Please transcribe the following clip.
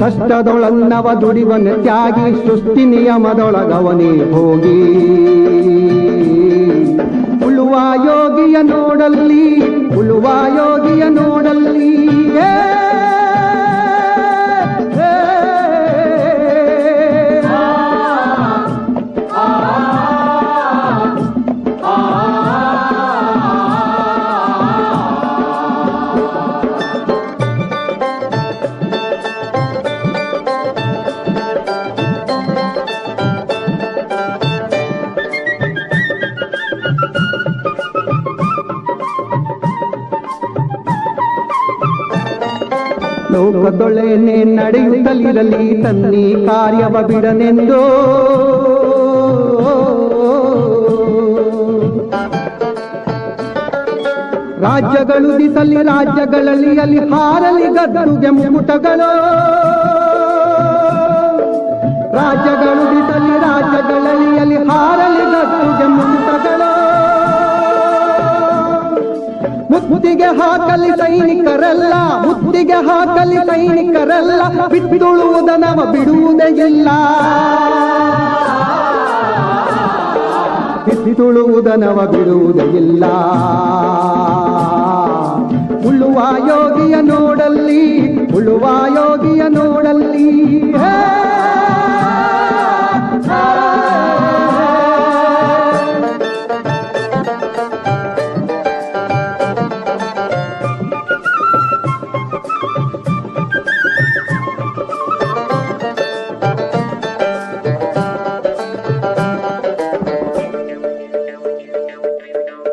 ಕಷ್ಟದೊಳನ್ನವ ದುಡಿವನ ತ್ಯಾಗಿ ಸುಸ್ತಿ ನಿಯಮದೊಳಗವನೇ ಹೋಗಿ. ಉಳುವ ಯೋಗಿಯ ನೋಡಲ್ಲಿ ಉಳುವ ಯೋಗಿಯ ಲೋಕದೊಳೆನೆ ನಡೆಯುತ್ತಲಿರಲಿ, ತನ್ನಿ ಕಾರ್ಯವ ಬಿಡನೆಂದು. ರಾಜ್ಯಗಳು ದಿಸಲಿ, ರಾಜ್ಯಗಳಲ್ಲಿ ಅಲ್ಲಿ ಹಾರಲಿ ಗದ್ದುಗೆ ಮುಟಗಳು. ರಾಜ್ಯಗಳು ದಿಸಲಿ, ರಾಜ್ಯಗಳಲ್ಲಿ ಅಲ್ಲಿ ಹಾರಲಿ ಮುತ್ತಿಗೆ ಹಾಕಲಿ ಸೈನಿಕರಲ್ಲ ಮುತ್ತಿಗೆ ಹಾಕಲಿ ಸೈನಿಕರಲ್ಲ ಬಿತ್ತುಳುವುದನವ ಬಿಡುವುದೇ ಇಲ್ಲ. ಬಿತ್ತುಳುವುದನವ ಬಿಡುವುದೇ ಇಲ್ಲ. ಉಳುವ ಯೋಗಿಯ ನೋಡಲ್ಲಿ ಉಳುವ ಯೋಗಿಯ ನೋಡಲ್ಲಿ